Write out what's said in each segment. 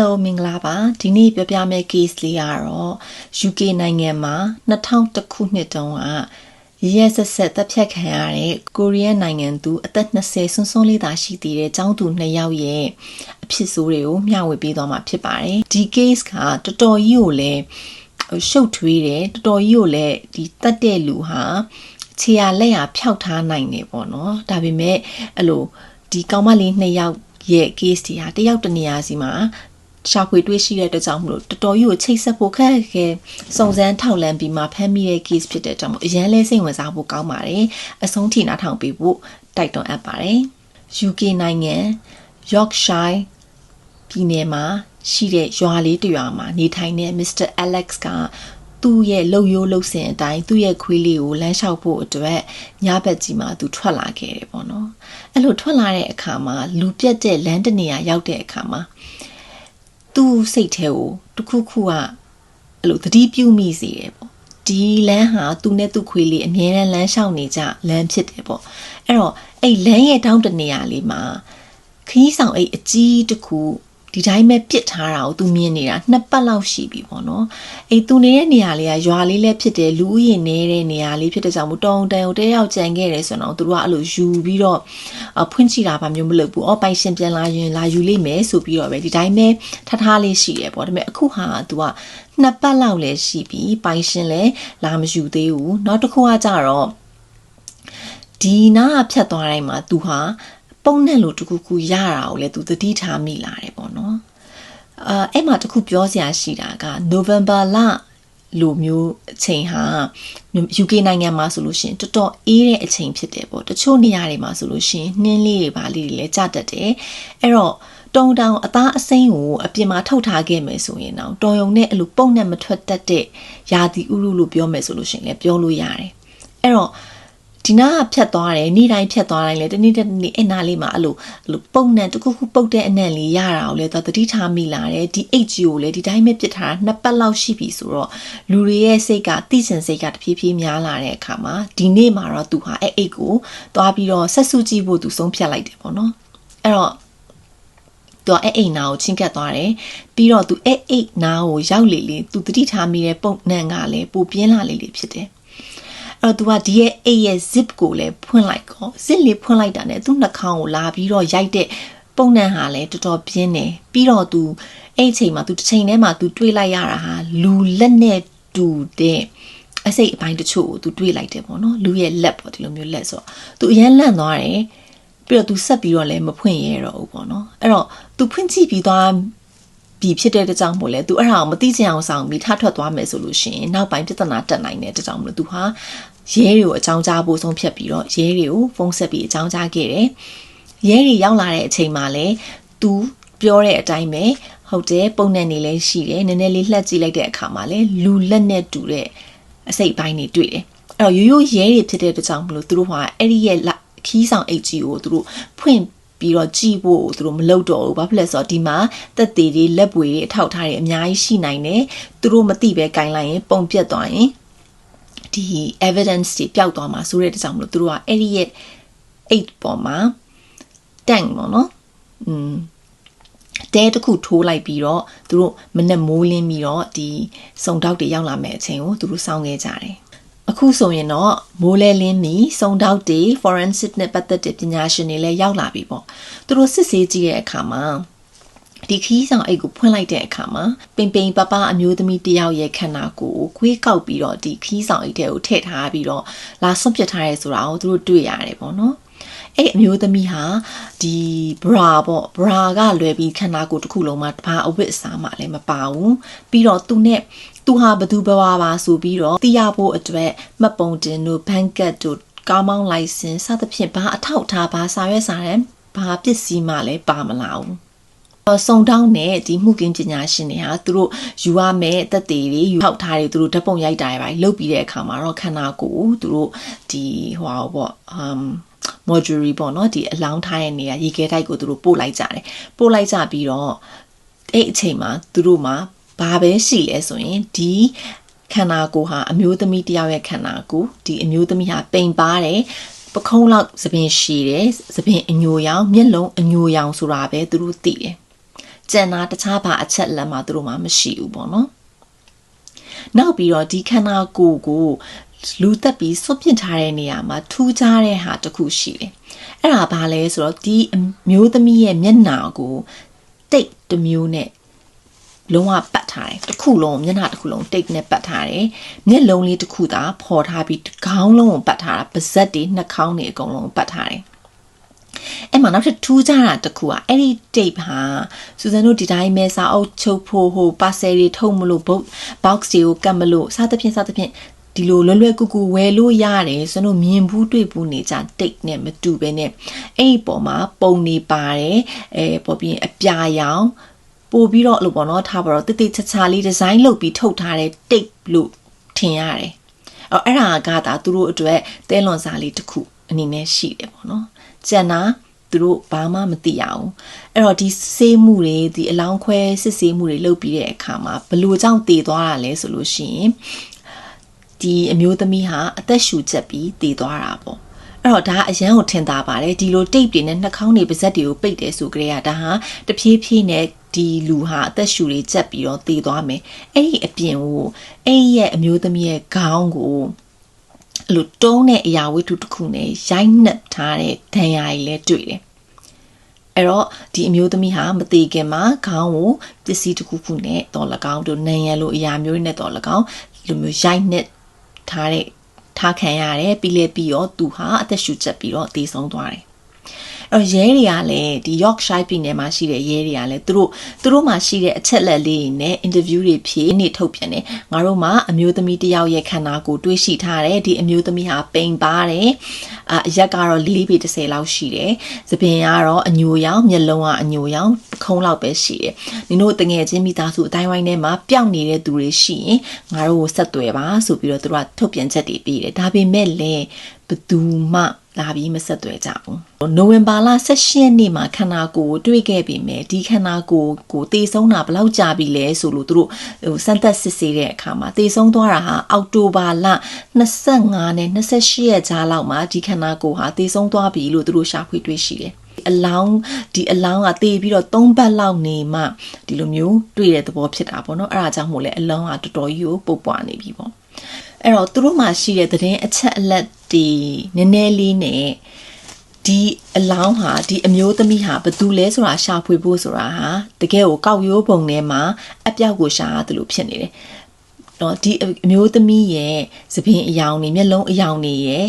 Hello မင်္ဂလာပါဒီနေ့ပြောပြမယ့် case လေးကတော့ UK နိုင်ငံမှာ2001ခုနှစ်တုန်းကရဲဆက်ဆက်တပ်ဖြတ်ခံရတဲ့ကိုရီးယားနိုင်ငံသူအသက်20ဆွန်းဆွန်းလေးသာရှိသေးတဲ့ចောင်းသူ2ယောက်ရဲ့အဖြစ်ဆိုးတွေကိုမျှဝေပေးသွားမှာဖြစ်ပါတယ်ဒီ case ကတော်တော်ကြီးကိုလည်းရှုပ်ထွေးတယ်တော်တော်ကြီးကိုလည်းဒီတတ်တဲ့လူဟာခြေရလက်ရဖျောက်ထားနိုင်တယ်ပေါ့နော်ဒါပေမဲ့အဲ့လိုဒီကောင်မလေး2ယောက်ရဲ့ case တွေဟာတယောက်တနေရာစီမှာ ရှာဖွေတွေ့ရှိတဲ့အတွက်ကြောင့်မလို့တော်တော်ကြီးကိုချိတ်ဆက်ဖို့ခက်ခဲစုံစမ်းထောက်လန့်ပြီးမှဖမ်းမိတဲ့ case ဖြစ်တဲ့ကြောင့်မို့အရန်လဲစိတ်ဝင်စားဖို့ကောင်းပါတယ်အဆုံးထိနားထောင်ပေးဖို့တိုက်တွန်းအပ်ပါတယ် UK နိုင်ငံ Yorkshire ပြည်နယ်မှာရှိတဲ့ရွာလေးတစ်ရွာမှာနေထိုင်တဲ့ Mr. Alex ကသူ့ရဲ့လှုပ်ရိုးလှုပ်စင်အတိုင်းသူ့ရဲ့ခွေးလေးကိုလမ်းလျှောက်ဖို့အတွက်ညဘက်ကြီးမှာသူထွက်လာခဲ့တယ်ပေါ့နော်အဲ့လိုထွက်လာတဲ့အခါမှာလူပြက်တဲ့လမ်းတနေရာရောက်တဲ့အခါမှာ သူ့စိတ်ထဲကိုတခုခုကအဲ့လိုသတိပြုမိစေတယ်ပေါ့ဒီလမ်းဟာသူနဲ့သူ့ခွေးလေးအမြဲတမ်းလမ်းလျှောက်နေကြလမ်းဖြစ်တယ်ပေါ့အဲ့တော့အဲ့လမ်းရဲ့တောင်းတနေရာလေးမှာခီးဆောင်အိတ်အကြီးတစ်ခု ဒီတိုင်းပဲပစ်ထားတာကိုသူမြင်နေတာနှစ်ပတ်လောက်ရှိပြီပေါ့နော်အေးသူနေတဲ့နေရာလေးကရွာလေးလည်းဖြစ်တယ်လူဦးရေနေတဲ့နေရာလေးဖြစ်တဲ့ကြောင့်မို့တောင်တန်ကိုတယောက်ကြံခဲ့တယ်ဆိုတော့သူတို့ကအဲ့လိုယူပြီးတော့ဖွင့်ချတာဘာမျိုးမလုပ်ဘူးအော်ပိုင်ရှင်ပြန်လာရင်လာယူလိမ့်မယ်ဆိုပြီးတော့ပဲဒီတိုင်းပဲထထားလေးရှိတယ်ပေါ့ဒါပေမဲ့အခုဟာသူကနှစ်ပတ်လောက်လည်းရှိပြီပိုင်ရှင်လည်းလာမယူသေးဘူးနောက်တစ်ခုကကြတော့ဒီနားဖြတ်သွားတိုင်းမှာသူဟာ ပုံနဲ့လို့တခုခုရတာကိုလည်းသူသတိထားမိလာတယ်ပေါ့နော်အာအဲ့မှာတခုပြောစရာရှိတာက November လလိုမျိုးအချိန်ဟာ UK နိုင်ငံမှာဆိုလို့ရှိရင်တော်တော်အေးတဲ့အချိန်ဖြစ်တယ်ပေါ့တချို့နေရာတွေမှာဆိုလို့ရှိရင်နှင်းလေးတွေပါလေးတွေလည်းကြတတ်တယ်အဲ့တော့တုံတောင်အသားအစိမ်းကိုအပြင်မှာထုတ်ထားခဲ့မယ်ဆိုရင်တော့တော်ယုံနဲ့အဲ့လိုပုံနဲ့မထွက်တတ်တဲ့ယာတီဥရုလို့ပြောမယ်ဆိုလို့ရှိရင်လည်းပြောလို့ရတယ်အဲ့တော့ ဒီနာကဖြတ်သွားတယ်နေ့တိုင်းဖြတ်သွားတိုင်းလေတနေ့တနေ့အဲ့နာလေးမှာအဲ့လိုအဲ့လိုပုံနဲ့တခုခုပုတ်တဲ့အနံ့လေးရတာကိုလေသူတတိထားမိလာတယ်ဒီ H ကိုလေဒီတိုင်းပဲပြစ်ထားတာနှစ်ပတ်လောက်ရှိပြီဆိုတော့လူတွေရဲ့စိတ်ကသိစင်စိတ်ကတဖြည်းဖြည်းများလာတဲ့အခါမှာဒီနေ့မှာတော့သူဟာအဲ့ H ကိုသွားပြီးတော့ဆက်စုကြည့်ဖို့သူဆုံးဖြတ်လိုက်တယ်ပေါ့နော်အဲ့တော့သူကအဲ့အိမ်နာကိုချင်းကပ်သွားတယ်ပြီးတော့သူအဲ့အိမ်နာကိုရောက်လေလေသူတတိထားမိတဲ့ပုံနှံကလည်းပိုပြင်းလာလေလေဖြစ်တယ် အဲ့တော့ तू ကဒီရဲ့အိတ်ရဲ့ zip ကိုလည်းဖွင့်လိုက်ကော zip လေးဖွင့်လိုက်တာနဲ့သူ့နှာခေါင်းကိုလာပြီးတော့ရိုက်တဲ့ပုံနှံဟာလည်းတော်တော်ပြင်းတယ်ပြီးတော့ तू အဲ့အချိန်မှာ तू တစ်ချိန်တည်းမှာ तू တွေးလိုက်ရတာဟာလူလက်နဲ့တူတဲ့အစိတ်အပိုင်းတချို့ကို तू တွေးလိုက်တယ်ပေါ့နော်လူရဲ့လက်ပေါ့ဒီလိုမျိုးလက်ဆိုတော့ तू အရန်လန့်သွားတယ်ပြီးတော့ तू ဆက်ပြီးတော့လည်းမဖွင့်ရတော့ဘူးပေါ့နော်အဲ့တော့ तू ဖွင့်ကြည့်ပြီးသွား ပြီဖြစ်တဲ့တကြောင်မို့လဲသူအဲ့ဒါကိုမသိချင်အောင်ဆောင်ပြီးထထွက်သွားမယ်ဆိုလို့ရှိရင်နောက်ပိုင်းပြဿနာတက်နိုင်တဲ့တကြောင်မို့လို့သူဟာရဲတွေကိုအကြောင်းကြားဖို့ဆုံးဖြတ်ပြီးတော့ရဲတွေကိုဖုန်းဆက်ပြီးအကြောင်းကြားခဲ့တယ်ရဲတွေရောက်လာတဲ့အချိန်မှာလဲသူပြောတဲ့အတိုင်းပဲဟုတ်တယ်ပုံနဲ့နေလဲရှိတယ်နည်းနည်းလေးလှက်ကြည့်လိုက်တဲ့အခါမှာလဲလူလက်နဲ့တူတဲ့အစိတ်ပိုင်းတွေတွေ့တယ်အဲ့တော့ရိုးရိုးရဲတွေဖြစ်တဲ့တကြောင်မလို့သူတို့ဟာအဲ့ဒီရဲ့ခီးဆောင်အိတ်ကြီးကိုသူတို့ဖွင့် ပြီးတော့ကြည်ဖို့သူတို့မလုပ်တော့ဘူးဘာဖြစ်လဲဆိုတော့ဒီမှာတက်သေးတွေလက်ပွေတွေအထောက်ထားတွေအများကြီးရှိနိုင်တယ်သူတို့မသိပဲကင်လိုက်ရင်ပုံပြတ်သွားရင်ဒီ evidence တွေပျောက်သွားမှာဆိုတဲ့တကြောင်မလို့သူတို့ကအဲ့ဒီရဲ့8ပေါ်မှာတန့်ပေါ့နော်อืมတဲတစ်ခုထိုးလိုက်ပြီးတော့သူတို့မနဲ့မိုးလင်းပြီးတော့ဒီစုံတောက်တွေရောက်လာမဲ့အချိန်ကိုသူတို့စောင့်ခဲ့ကြတယ် အခုဆိုရင်တော့မိုးလဲလင်းပြီးစုံတောက်တွေ forensic နဲ့ပတ်သက်တဲ့ပညာရှင်တွေလည်းရောက်လာပြီပေါ့သူတို့စစ်ဆေးကြည့်တဲ့အခါမှာဒီခီးဆောင်အိတ်ကိုဖွင့်လိုက်တဲ့အခါမှာပင်ပင်ပပအမျိုးသမီးတယောက်ရဲ့ခန္ဓာကိုယ်ကိုခွေးကောက်ပြီးတော့ဒီခီးဆောင်အိတ်ထဲကိုထည့်ထားပြီးတော့လာဆွန့်ပစ်ထားရဲဆိုတာကိုသူတို့တွေ့ရတယ်ပေါ့နော်အဲ့အမျိုးသမီးဟာဒီ bra ပေါ့ bra ကလွယ်ပြီးခန္ဓာကိုယ်တစ်ခုလုံးမှာဘာအဝတ်အစားမှလည်းမပါဘူးပြီးတော့သူနဲ့ သူဟာဘသူဘဝပါဆိုပြီးတော့သိရဖို့အတွက်မှတ်ပုံတင်တို့ဘန်ကတ်တို့ကားမောင်းလိုင်စင်စသဖြင့်ဘာအထောက်ထားဘာစာရွက်စာတမ်းဘာပစ္စည်းမှလည်းပါမလာဘူးစုံတောင်းနဲ့ဒီမှုကင်းပညာရှင်တွေဟာသူတို့ယူရမယ့်တက်သေးတွေယူထောက်ထားတွေသူတို့ဓာတ်ပုံရိုက်တာတွေပဲလုပ်ပြီးတဲ့အခါမှာတော့ခန္ဓာကိုယ်သူတို့ဒီဟိုပေါ့ um mortuary ပေါ့နော်ဒီအလောင်းထားတဲ့နေရာရေခဲတိုက်ကိုသူတို့ပို့လိုက်ကြတယ်ပို့လိုက်ကြပြီးတော့အဲ့အချိန်မှာသူတို့မှာ ဘာပဲရှိလဲဆိုရင်ဒီခန္ဓာကိုယ်ဟာအမျိုးသမီးတယောက်ရဲ့ခန္ဓာကိုယ်ဒီအမျိုးသမီးဟာပိန်ပါတယ်ပခုံးလောက်သပင်ရှည်တယ်သပင်အညိုရောင်မျက်လုံးအညိုရောင်ဆိုတာပဲသူတို့သိတယ်ကြံတာတခြားဘာအချက်လက်မှသူတို့မှမရှိဘူးပေါ့နော်နောက်ပြီးတော့ဒီခန္ဓာကိုယ်ကိုလူသက်ပြီးစွန့်ပစ်ထားတဲ့နေရာမှာထူးခြားတဲ့ဟာတစ်ခုရှိတယ်အဲ့ဒါဘာလဲဆိုတော့ဒီမျိုးသမီးရဲ့မျက်နှာကိုတိတ်တစ်မျိုးနဲ့ လုံးဝပတ်ထားတယ်တစ်ခုလုံးမျက်နှာတစ်ခုလုံးတိတ်နဲ့ပတ်ထားတယ်မျက်လုံးလေးတစ်ခုသာဖော်ထားပြီးခေါင်းလုံးကိုပတ်ထားတာပါဇက်တွေနှာခေါင်းတွေအကုန်လုံးပတ်ထားတယ်အဲ့မှာနောက်ထပ်ထူးခြားတာတစ်ခုอ่ะအဲ့ဒီ tape ဟာစူဇန်တို့ဒီတိုင်းပဲစာအုပ်ချုပ်ဖို့ဟို parcel တွေထုတ်မလို့ box တွေကိုကတ်မလို့စသဖြင့်စသဖြင့်ဒီလိုလွယ်လွယ်ကူကူဝယ်လို့ရတယ်ဆိုတော့မြင်ဘူးတွေ့ဘူးနေကြတိတ်နဲ့မတူပဲနဲ့အဲ့ဒီပေါ်မှာပုံနေပါတယ်အဲပေါ်ပြီးအပြာရောင် ပို့ပြီးတော့လို့ပေါ့နော်ထားပါတော့တိတိချာချာလေးဒီဇိုင်းလုပ်ပြီးထုတ်ထားတဲ့တိတ်လို့ထင်ရတယ်အဲ့အဲ့ဒါကသာသူတို့အတွက်တဲလွန်စာလေးတစ်ခုအနေနဲ့ရှိတယ်ပေါ့နော်ကျန်တာသူတို့ဘာမှမသိရအောင်အဲ့တော့ဒီစေးမှုတွေဒီအလောင်းခွဲစစ်ဆေးမှုတွေလုပ်ပြီးတဲ့အခါမှာဘလို့ကြောင့်တည်သွားတာလဲဆိုလို့ရှိရင်ဒီအမျိုးသမီးဟာအသက်ရှူချက်ပြီးတည်သွားတာပေါ့အဲ့တော့ဒါအရန်ကိုထင်သာပါတယ်ဒီလိုတိတ်တွေနဲ့နှာခေါင်းတွေပါးစပ်တွေကိုပိတ်တယ်ဆိုကြတဲ့ကဒါဟာတဖြည်းဖြည်းနဲ့ ဒီလူဟာအသက်ရှူတွေချက်ပြီးတော့တည်သွားမယ်အဲ့ဒီအပြင်ကိုအဲ့ဒီရဲ့အမျိုးသမီးရဲ့ခေါင်းကိုအဲ့လိုတုံးတဲ့အရာဝတ္ထုတစ်ခုနဲ့ရိုက်နှက်ထားတဲ့ဒဏ်ရာကြီးလည်းတွေ့တယ်အဲ့တော့ဒီအမျိုးသမီးဟာမသေးခင်မှာခေါင်းကိုပစ္စည်းတစ်ခုခုနဲ့တော့၎င်းတို့နံရံလိုအရာမျိုးနဲ့တော့၎င်းလူမျိုးရိုက်နှက်ထားတဲ့ထားခံရတယ်ပြီးလဲပြီးတော့သူဟာအသက်ရှူချက်ပြီးတော့သေဆုံးသွားတယ် အဲ့ရဲတွေကလည်းဒီ Yorkshire ပြည်နယ်မှာရှိတဲ့ရဲတွေကလည်းသူတို့သူတို့မှာရှိတဲ့အချက်လက်လေးတွေနဲ့ interview တွေဖြေနေထုတ်ပြန်တယ်ငါတို့မှာအမျိုးသမီးတယောက်ရဲ့ခန္ဓာကိုယ်တွေးရှိထားတယ်ဒီအမျိုးသမီးဟာပိန်ပါတယ်အရက်ကတော့၄ပေ30လောက်ရှိတယ်သပင်ကတော့အညိုရောင်မျက်လုံးကအညိုရောင်ခုံးလောက်ပဲရှိတယ်နင်တို့တငယ်ချင်းမိသားစုအတိုင်းဝိုင်းထဲမှာပျောက်နေတဲ့သူတွေရှိရင်ငါတို့ကိုဆက်သွယ်ပါဆိုပြီးတော့သူတို့ကထုတ်ပြန်ချက်တွေပေးတယ်ဒါပေမဲ့လည်းဘသူမှ လာပြီးမဆက်သွယ်ကြဘူးနိုဝင်ဘာလ16ရက်နေ့မှာခန္ဓာကိုယ်တွေ့ခဲ့ပြီမဲ့ဒီခန္ဓာကိုယ်ကိုတေဆုံးတာဘယ်လောက်ကြာပြီလဲဆိုလို့သူတို့ဟိုစမ်းသပ်စစ်ဆေးတဲ့အခါမှာတေဆုံးသွားတာဟာအောက်တိုဘာလ25နဲ့28ရက်ကြားလောက်မှာဒီခန္ဓာကိုယ်ဟာတေဆုံးသွားပြီလို့သူတို့ရှာဖွေတွေ့ရှိတယ်အလောင်းဒီအလောင်းကတေးပြီးတော့၃ဘတ်လောက်နေမှဒီလိုမျိုးတွေ့တဲ့သဘောဖြစ်တာပေါ့နော်အဲ့ဒါကြောင့်မို့လဲအလောင်းကတော်တော်ကြီးကိုပုတ်ပွားနေပြီပေါ့ အဲ့တော့သူတို့မှာရှိတဲ့သတင်းအချက်အလက်တွေနည်းနည်းလေးနဲ့ဒီအလောင်းဟာဒီအမျိုးသမီးဟာဘသူလဲဆိုတာရှာဖွေဖို့ဆိုတာဟာတကယ်ကိုကောက်ရိုးပုံထဲမှာအပြောက်ကိုရှာရတယ်လို့ဖြစ်နေတယ်တော့ဒီအမျိုးသမီးရဲ့သပင်အယောင်တွေမျက်လုံးအယောင်တွေရဲ့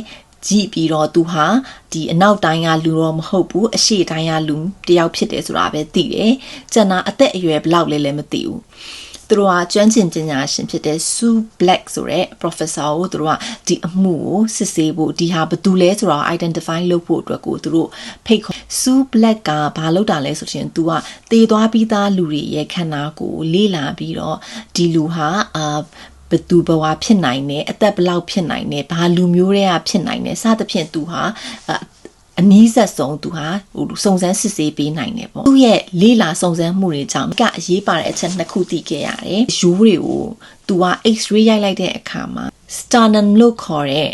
ကြည့်ပြီးတော့သူဟာဒီအနောက်တိုင်းကလူတော့မဟုတ်ဘူးအရှေ့တိုင်းကလူတယောက်ဖြစ်တယ်ဆိုတာပဲသိတယ်။ကျန်တာအသက်အရွယ်ဘလောက်လဲလည်းမသိဘူး။ သူတို့ကကျွမ်းကျင်ပညာရှင်ဖြစ်တဲ့ Sue Black ဆိုတဲ့ professor ကိုသူတို့ကဒီအမှုကိုစစ်ဆေးဖို့ဒီဟာဘယ်သူလဲဆိုတော့ identify လုပ်ဖို့အတွက်ကိုသူတို့ဖိတ်ခေါ် Sue Black ကဘာလုပ်တာလဲဆိုရင်သူကတည်သွားပြီးသားလူတွေရဲ့ခန္ဓာကိုယ်လေ့လာပြီးတော့ဒီလူဟာအာဘသူဘဝဖြစ်နိုင်တယ်အသက်ဘလောက်ဖြစ်နိုင်တယ်ဘာလူမျိုးတွေကဖြစ်နိုင်တယ်စသဖြင့်သူဟာ အနီးဆက်ဆုံးသူဟာဟိုစုံစမ်းစစ်ဆေးပေးနိုင်တယ်ပေါ့သူ့ရဲ့လေးလာစုံစမ်းမှုတွေကြောင့်ကအရေးပါတဲ့အချက်နှစ်ခုသိခဲ့ရတယ်ရိုးတွေကိုသူက X-ray ရိုက်လိုက်တဲ့အခါမှာ sternum လို့ခေါ်တဲ့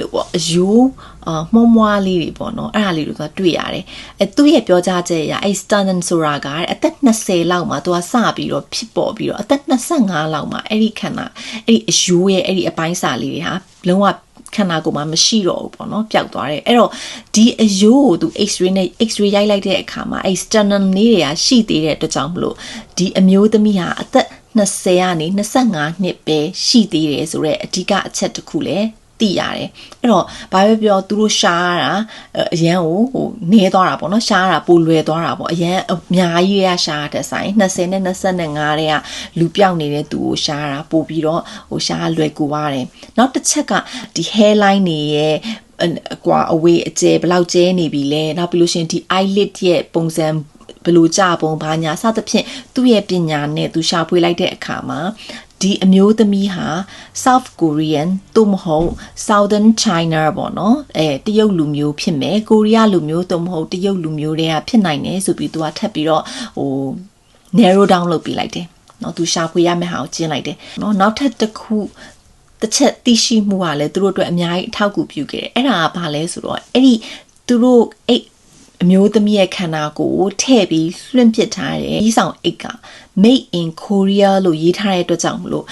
လို့ပေါ့အယိုးအာမှုံမွားလေးတွေပေါ့နော်အဲ့ဒါလေးတွေကတွေ့ရတယ်အဲသူ့ရဲ့ပြောကြားချက်အရအဲ sternum ဆိုတာကအသက်20လောက်မှာသူကစပြီးတော့ဖြစ်ပေါ်ပြီးတော့အသက်25လောက်မှာအဲ့ဒီခန္ဓာအဲ့ဒီအယိုးရဲ့အဲ့ဒီအပိုင်းစာလေးတွေဟာလုံးဝ ခန္ဓာကိုယ်မှာမရှိတော့ဘူးပေါ့နော်ပျောက်သွားတယ်အဲ့တော့ဒီအယိုးကိုသူ x-ray နဲ့ x-ray ရိုက်လိုက်တဲ့အခါမှာအဲ sternum လေးတွေကရှိသေးတဲ့အတွက်ကြောင့်မလို့ဒီအမျိုးသမီးဟာအသက်20ကနေ25နှစ်ပဲရှိသေးတယ်ဆိုတော့အဓိကအချက်တစ်ခုလည်း သိရတယ်အဲ့တော့ဘာပဲပြောသူတို့ရှားတာအရန်ကိုဟိုနေသွားတာပေါ့နော်ရှားတာပိုလွယ်သွားတာပေါ့အရန်အများကြီးရရှားတဲ့ဆိုင်20နဲ့25တဲ့ကလူပြောက်နေတဲ့သူကိုရှားတာပို့ပြီးတော့ဟိုရှားလွယ်ကူပါတယ်နောက်တစ်ချက်ကဒီ hairline တွေရဲ့အကွာအဝေးအကျယ်ဘယ်လောက်ကျဲနေပြီလဲနောက်ပြီးလို့ရှင်ဒီ eyelid ရဲ့ပုံစံဘလို့ကြပုံဘာညာစသဖြင့်သူ့ရဲ့ပညာနဲ့သူရှာဖွေလိုက်တဲ့အခါမှာ ဒီအမျိုးသမီးဟာ South Korean သို့မဟုတ် Southern China ပေါ့နော်အဲတရုတ်လူမျိုးဖြစ်မယ်ကိုရီးယားလူမျိုးသို့မဟုတ်တရုတ်လူမျိုးတွေကဖြစ်နိုင်တယ်ဆိုပြီးသူကထပ်ပြီးတော့ဟို narrow down လုပ်ပေးလိုက်တယ်နော်သူရှာဖွေရမယ့်ဟာကိုကျင်းလိုက်တယ်နော်နောက်ထပ်တစ်ခုတစ်ချက်သိရှိမှုကလည်းသူတို့အတွက်အများကြီးအထောက်အကူပြုခဲ့တယ်အဲ့ဒါကဘာလဲဆိုတော့အဲ့ဒီသူတို့အဲ့ အမျိုးသမီးရဲ့ခန္ဓာကိုယ်ကိုထည့်ပြီးလွှင့်ပစ်ထားတဲ့ဤဆောင်အိတ်က made in Korea လို့ရေးထားတဲ့အတွက်ကြောင့်မလို့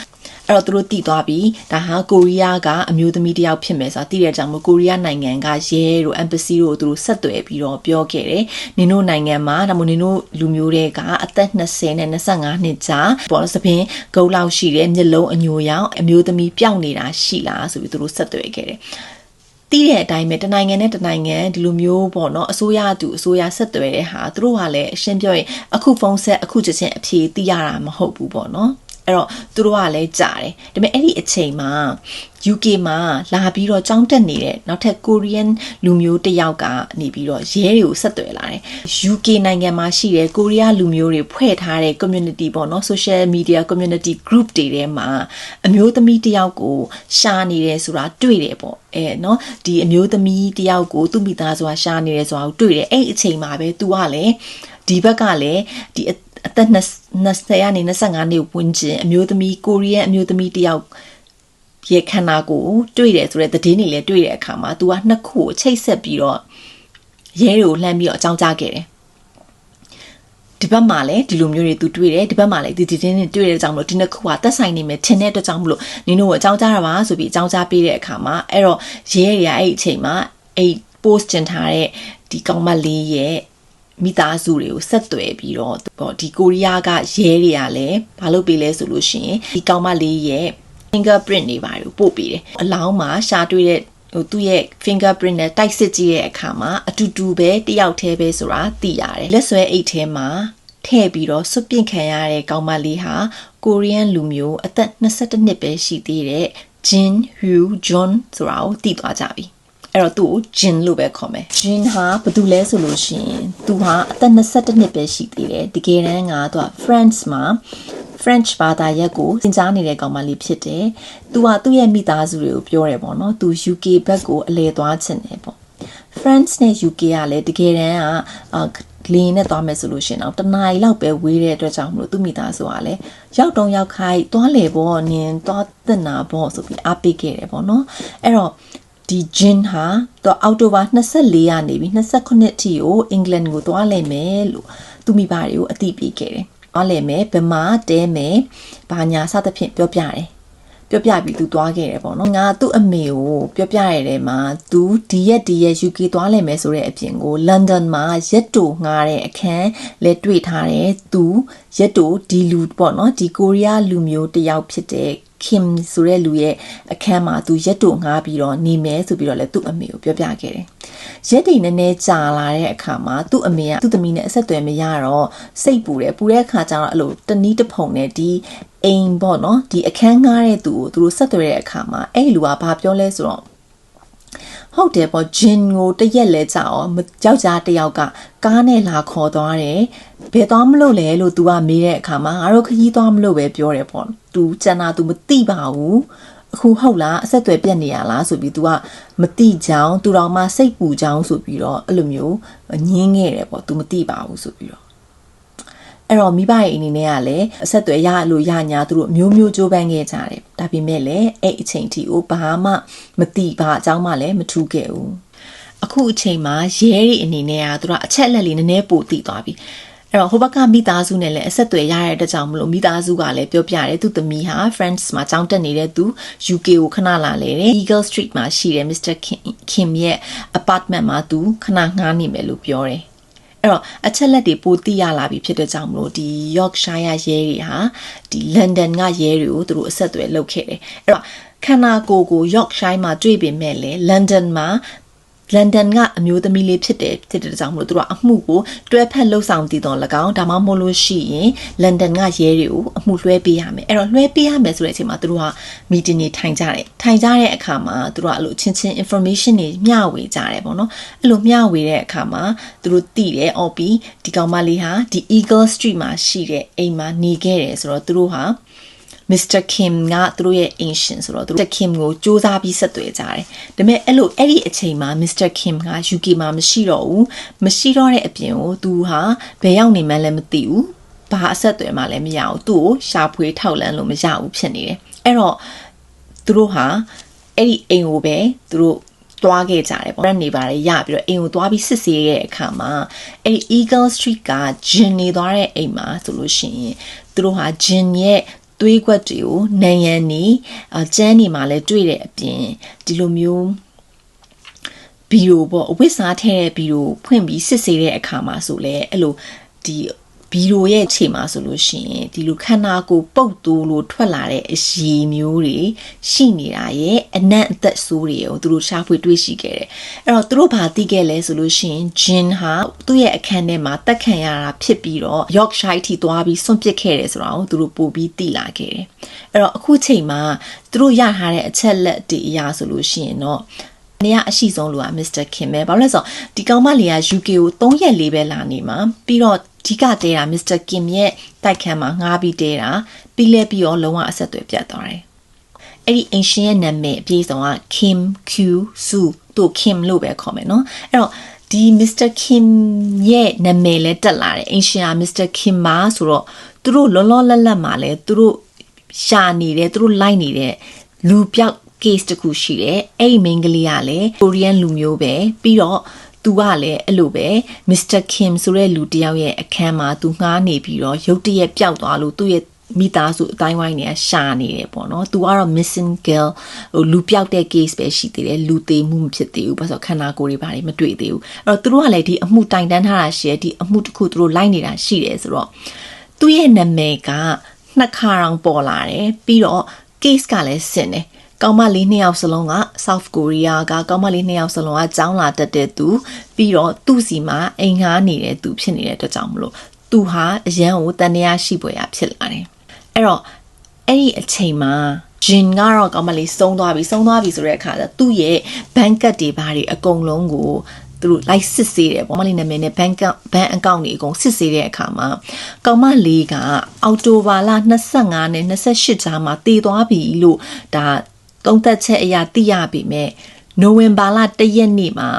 အဲ့တော့သူတို့တည်သွားပြီဒါဟာကိုရီးယားကအမျိုးသမီးတစ်ယောက်ဖြစ်မယ်ဆိုတာသိတဲ့ကြောင့်မို့ကိုရီးယားနိုင်ငံကရဲတို့ embassy တို့သူတို့ဆက်သွယ်ပြီးတော့ပြောခဲ့တယ်နင်တို့နိုင်ငံမှာဒါမှမဟုတ်နင်တို့လူမျိုးတွေကအသက်20နဲ့25နှစ်ကြားပေါ်လို့သဖြင့်ဂုတ်လောက်ရှိတဲ့မျက်လုံးအညိုရောင်အမျိုးသမီးပျောက်နေတာရှိလားဆိုပြီးသူတို့ဆက်သွယ်ခဲ့တယ် တီးတဲ့အတိုင်းပဲတနိုင်ငံနဲ့တနိုင်ငံဒီလိုမျိုးပေါ့နော်အစိုးရအတူအစိုးရဆက်သွယ်တဲ့ဟာသူတို့ကလည်းအရှင်းပြောရင်အခုဖုန်းဆက်အခုချက်ချင်းအဖြေသိရတာမဟုတ်ဘူးပေါ့နော် အဲ့တော့သူတို့ကလည်းကြားတယ်ဒါပေမဲ့အဲ့ဒီအချိန်မှာ UK မှာလာပြီးတော့ကြောင်းတက်နေတဲ့နောက်ထပ် Korean လူမျိုးတစ်ယောက်ကနေပြီးတော့ရဲတွေကိုဆက်သွယ်လာတယ် UK နိုင်ငံမှာရှိတဲ့ကိုရီးယားလူမျိုးတွေဖွဲ့ထားတဲ့ community ပေါ့နော် social media community group တွေထဲမှာအမျိုးသမီးတစ်ယောက်ကိုရှာနေတယ်ဆိုတာတွေ့တယ်ပေါ့အဲနော်ဒီအမျိုးသမီးတစ်ယောက်ကိုသူ့မိသားစုကရှာနေတယ်ဆိုတာကိုတွေ့တယ်အဲ့အချိန်မှာပဲ तू ကလည်းဒီဘက်ကလည်းဒီ အသက်20ကနေ25နှစ်ဝန်းကျင်အမျိုးသမီးကိုရီးယားအမျိုးသမီးတယောက်ရဲ့ခန္ဓာကိုယ်တွေ့တယ်ဆိုတဲ့သတင်းတွေလည်းတွေ့တဲ့အခါမှာ तू ကနှစ်ခုကိုချိတ်ဆက်ပြီးတော့ရဲတွေကိုလှမ်းပြီးတော့အကြောင်းကြားခဲ့တယ်ဒီဘက်မှာလည်းဒီလိုမျိုးတွေသူတွေ့တယ်ဒီဘက်မှာလည်းဒီဒီတင်းတွေတွေ့တဲ့ကြောင့်မလို့ဒီနှစ်ခုကသက်ဆိုင်နေမယ်ထင်တဲ့အတွက်ကြောင့်မလို့နင်တို့ကိုအကြောင်းကြားရပါဆိုပြီးအကြောင်းကြားပေးတဲ့အခါမှာအဲ့တော့ရဲတွေကအဲ့အချိန်မှာအဲ့ post တင်ထားတဲ့ဒီကောင်မလေးရဲ့ မိသားစုတွေကိုဆက်သွယ်ပြီးတော့ပေါ့ဒီကိုရီးယားကရဲတွေကလည်းဘာလုပ်ပေးလဲဆိုလို့ရှိရင်ဒီကောင်မလေးရဲ့ fingerprint တွေပါတယ်ပို့ပေးတယ်အလောင်းမှာရှာတွေ့တဲ့ဟိုသူ့ရဲ့ fingerprint နဲ့တိုက်စစ်ကြည့်တဲ့အခါမှာအတူတူပဲတယောက်တည်းပဲဆိုတာသိရတယ်လက်ဆွဲအိတ်ထဲမှာထည့်ပြီးတော့စွန့်ပစ်ခံရတဲ့ကောင်မလေးဟာကိုရီးယန်လူမျိုးအသက်22နှစ်ပဲရှိသေးတဲ့ Jin Hyu John ဆိုတာကိုသိသွားကြပြီ အဲ့တော့သူ့ကို Jin လို့ပဲခေါ်မယ်။ Jin ဟာဘာတူလဲဆိုလို့ရှိရင်သူဟာအသက်22နှစ်ပဲရှိသေးတယ်။တကယ်တမ်းကသူက France မှာ French ဘာသာရပ်ကိုသင်ကြားနေတဲ့ကောင်မလေးဖြစ်တယ်။ तू ဟာသူ့ရဲ့မိသားစုတွေကိုပြောတယ်ပေါ့နော်။ तू UK ဘက်ကိုအလဲသွားချင်တယ်ပေါ့။ France နဲ့ UK ကလည်းတကယ်တမ်းကအာလင်းနဲ့သွားမယ်ဆိုလို့ရှင်တော့တနားရီလောက်ပဲဝေးတဲ့အတွက်ကြောင့်မလို့သူ့မိသားစုကလည်းရောက်တော့ရောက်ခိုင်းသွားလေပေါ့နင်သွားတင်တာပေါ့ဆိုပြီးအားပေးခဲ့တယ်ပေါ့နော်အဲ့တော့ ဒီဂျင်ဟာတော့အောက်တိုဘာ24ရက်နေပြီ29အထိကိုအင်္ဂလန်ကိုသွားလိမ့်မယ်လို့သူမိဘတွေကိုအသိပေးခဲ့တယ်။သွားလိမ့်မယ်ဘယ်မှာတဲမယ်ဘာညာစသဖြင့်ပြောပြတယ်။ပြောပြပြီးသူသွားခဲ့တယ်ပေါ့နော်။ငါသူ့အမေကိုပြောပြရတဲ့မှာသူဒီရက်ဒီရက် UK သွားလိမ့်မယ်ဆိုတဲ့အပြင်ကိုလန်ဒန်မှာရက်တိုငှားတဲ့အခန်းလဲတွေ့ထားတယ်။သူရက်တိုဒီလူပေါ့နော်ဒီကိုရီးယားလူမျိုးတယောက်ဖြစ်တဲ့ Kim ဆိုတဲ့လူရဲ့အခန်းမှာသူရက်တူငားပြီးတော့နေမယ်ဆိုပြီးတော့လည်းသူ့အမေကိုပြောပြခဲ့တယ်။ရက်တိနည်းနည်းကြာလာတဲ့အခါမှာသူ့အမေကသူ့သမီးနဲ့အဆက်အသွယ်မရတော့စိတ်ပူတယ်ပူတဲ့အခါကျတော့အဲ့လိုတနည်းတစ်ဖုံနဲ့ဒီအိမ်ပေါ့နော်ဒီအခန်းငားတဲ့သူကိုသူတို့ဆက်သွယ်တဲ့အခါမှာအဲ့လူကဘာပြောလဲဆိုတော့ ဟုတ်တယ်ပေါ့ဂျင်ကိုတရက်လဲကြာအောင်ယောက်ျားတယောက်ကကားနဲ့လာခေါ်သွားတယ်ဘယ်သွားမလို့လဲလို့ तू ကမေးတဲ့အခါမှာငါတို့ခကြီးသွားမလို့ပဲပြောတယ်ပေါ့ तू ကျန်တာ तू မသိပါဘူးအခုဟုတ်လားအဆက်အသွယ်ပြတ်နေရလားဆိုပြီး तू ကမသိကြောင်းသူတော်မှစိတ်ပူကြောင်းဆိုပြီးတော့အဲ့လိုမျိုးညင်းခဲ့တယ်ပေါ့ तू မသိပါဘူးဆိုပြီးတော့ အဲ့တော့မိဘရဲ့အနေနဲ့ကလည်းအဆက်အသွယ်ရလို့ရညာသူတို့မျိုးမျိုးကြိုးပမ်းခဲ့ကြတယ်ဒါပေမဲ့လည်းအဲ့အချိန်ထိကိုဘာမှမသိပါအကြောင်းမှလည်းမထူးခဲ့ဘူးအခုအချိန်မှာရဲတွေအနေနဲ့ကသူတို့အချက်လက်လေးနည်းနည်းပိုသိသွားပြီအဲ့တော့ဟိုဘက်ကမိသားစုနဲ့လည်းအဆက်အသွယ်ရတဲ့အတွက်ကြောင့်မလို့မိသားစုကလည်းပြောပြတယ်သူသမီးဟာ France မှာကျောင်းတက်နေတဲ့သူ UK ကိုခဏလာလေတယ် Eagle Street မှာရှိတယ် Mr. Kim ရဲ့ apartment မှာသူခဏငှားနေမယ်လို့ပြောတယ် အဲ့တော့အချက်လက်တွေပိုသိရလာပြီဖြစ်တဲ့ကြောင့်မလို့ဒီ Yorkshire ရဲတွေဟာဒီ London ကရဲတွေကိုသူတို့အဆက်အသွယ်လုပ်ခဲ့တယ်အဲ့တော့ခန္ဓာကိုယ်ကို Yorkshire မှာတွေ့ပေမဲ့လည်း London မှာ လန်ဒန်ကအမျိုးသမီးလေးဖြစ်တယ်ဖြစ်တဲ့ကြောင့်မလို့သူတို့ကအမှုကိုတွဲဖက်လှုပ်ဆောင်တည်တော်၎င်းဒါမှမဟုတ်လို့ရှိရင်လန်ဒန်ကရဲတွေကိုအမှုလွှဲပေးရမယ်အဲ့တော့လွှဲပေးရမယ်ဆိုတဲ့အချိန်မှာသူတို့ကမီတင်တွေထိုင်ကြတယ်ထိုင်ကြတဲ့အခါမှာသူတို့ကအဲ့လိုချင်းချင်း information တွေမျှဝေကြတယ်ပေါ့နော်အဲ့လိုမျှဝေတဲ့အခါမှာသူတို့သိတယ်အော်ပြီးဒီကောင်မလေးဟာဒီ Eagle Street မှာရှိတဲ့အိမ်မှာနေခဲ့တယ်ဆိုတော့သူတို့ဟာ Mr. Kim ကသူတို့ရဲ့ ancient ဆိုတော့သူတို့ Kim ကိုစူးစမ်းပြီးဆက်သွယ်ကြတယ်။ဒါပေမဲ့အဲ့လိုအဲ့ဒီအချိန်မှာ Mr. Kim က UK မှာမရှိတော့ဘူး။မရှိတော့တဲ့အပြင်ကိုသူဟာဘယ်ရောက်နေမှန်းလည်းမသိဘူး။ဘာအဆက်အသွယ်မှလည်းမရဘူး။သူ့ကိုရှာဖွေထောက်လန်းလို့မရဘူးဖြစ်နေတယ်။အဲ့တော့သူတို့ဟာအဲ့ဒီအိမ်ကိုပဲသူတို့သွားခဲ့ကြတယ်ပေါ့ရက်နေပါတယ်ရပြီးတော့အိမ်ကိုသွားပြီးစစ်ဆေးတဲ့အခါမှာအဲ့ဒီ Eagle Street ကဂျင်နေသွားတဲ့အိမ်မှာဆိုလို့ရှိရင်သူတို့ဟာဂျင်ရဲ့ သွေးကွက်တွေကိုနံရံနေအကျန်းနေမှာလဲတွေ့တဲ့အပြင်ဒီလိုမျိုးဗီဒီယိုပေါ့အဝတ်စားထဲတဲ့ဗီဒီယိုဖွင့်ပြီးစစ်ဆေးတဲ့အခါမှာဆိုလဲအဲ့လိုဒီ ဗီဒီယိုရဲ့ချိန်မှာဆိုလို့ရှိရင်ဒီလိုခန္ဓာကိုယ်ပုတ်တိုးလို့ထွက်လာတဲ့အရည်မျိုးတွေရှိနေတာရဲ့အနံ့အသက်ဆိုးတွေကိုသူတို့ရှာဖွေတွေ့ရှိခဲ့တယ်။အဲ့တော့သူတို့ဘာသိခဲ့လဲဆိုလို့ရှိရင်ဂျင်ဟာသူ့ရဲ့အခန်းထဲမှာတက်ခံရတာဖြစ်ပြီးတော့ Yorkshire ထိသွားပြီးဆွန့်ပစ်ခဲ့တယ်ဆိုတာကိုသူတို့ပို့ပြီးသိလာခဲ့တယ်။အဲ့တော့အခုချိန်မှာသူတို့ရထားတဲ့အချက်လက်တွေအရာဆိုလို့ရှိရင်တော့နေရအရှိဆုံးလူကမစ္စတာခင်ပဲဘာလို့လဲဆိုတော့ဒီကောင်မလေးက UK ကို3ရက်လေးပဲလာနေမှာပြီးတော့ ဒီကတဲတာမစ္စတာကင်ရဲ့တိုက်ခန်းမှာငားပြီးတဲတာပြီးလဲပြီးတော့လုံးဝအဆက်အသွယ်ပြတ်သွားတယ်အဲ့ဒီအင်ရှင်ရဲ့နာမည်အပြည့်စုံက Kim Q Su သူ့ Kim လို့ပဲခေါ်မယ်နော်အဲ့တော့ဒီ Mr. Kim ရဲ့နာမည်လဲတက်လာတယ်အင်ရှင်က Mr. Kim ပါဆိုတော့သူတို့လောလောလတ်လတ်မှာလဲသူတို့ရှာနေတယ်သူတို့လိုက်နေတဲ့လူပြောက် case တခုရှိတယ်အဲ့ဒီမိန်းကလေးကလည်းကိုရီးယန်လူမျိုးပဲပြီးတော့ သူကလည်းအဲ့လိုပဲ Mr. Kim ဆိုတဲ့လူတယောက်ရဲ့အခန်းမှာသူငှားနေပြီးတော့ရုတ်တရက်ပျောက်သွားလို့သူ့ရဲ့မိသားစုအတိုင်းဝိုင်းနေရှာနေတယ်ပေါ့နော်။ तू ကတော့ missing girl ဟိုလူပြောက်တဲ့ case ပဲရှိသေးတယ်။လူသေးမှုမဖြစ်သေးဘူး။ဘာလို့ခန္ဓာကိုယ်တွေဘာတွေမတွေ့သေးဘူး။အဲ့တော့သူတို့ကလည်းဒီအမှုတိုင်တန်းထားတာရှိတယ်။ဒီအမှုတစ်ခုသူတို့လိုက်နေတာရှိတယ်ဆိုတော့သူ့ရဲ့နာမည်ကနှစ်ခါတောင်ပေါ်လာတယ်။ပြီးတော့ case ကလည်းဆင်တယ်။ ကောင်မလေးနှစ်ယောက်စလုံးက South Korea ကကောင်မလေးနှစ်ယောက်စလုံးကကျောင်းလာတက်တဲ့သူပြီးတော့သူ့စီမှာအိမ်ငှားနေတဲ့သူဖြစ်နေတဲ့အတွက်ကြောင့်မလို့သူဟာအရန်ကိုတန်တရားရှိပွဲရဖြစ်လာတယ်အဲ့တော့အဲ့ဒီအချိန်မှာဂျင်ကတော့ကောင်မလေးစုံသွားပြီစုံသွားပြီဆိုတဲ့အခါကျသူ့ရဲ့ဘန်ကတ်တွေဘာတွေအကုန်လုံးကိုသူတို့လိုက်စစ်ဆေးတယ်ပေါ့မလေးနာမည်နဲ့ဘန်ကဘန်အကောင့်တွေအကုန်စစ်ဆေးတဲ့အခါမှာကောင်မလေးကအောက်တိုဘာလ25နဲ့28ကြားမှာတည်သွားပြီလို့ဒါ သုံးသက်ချက်အရာသိရပေမဲ့နိုဝင်ဘာလ၁ရက်နေ့မှာ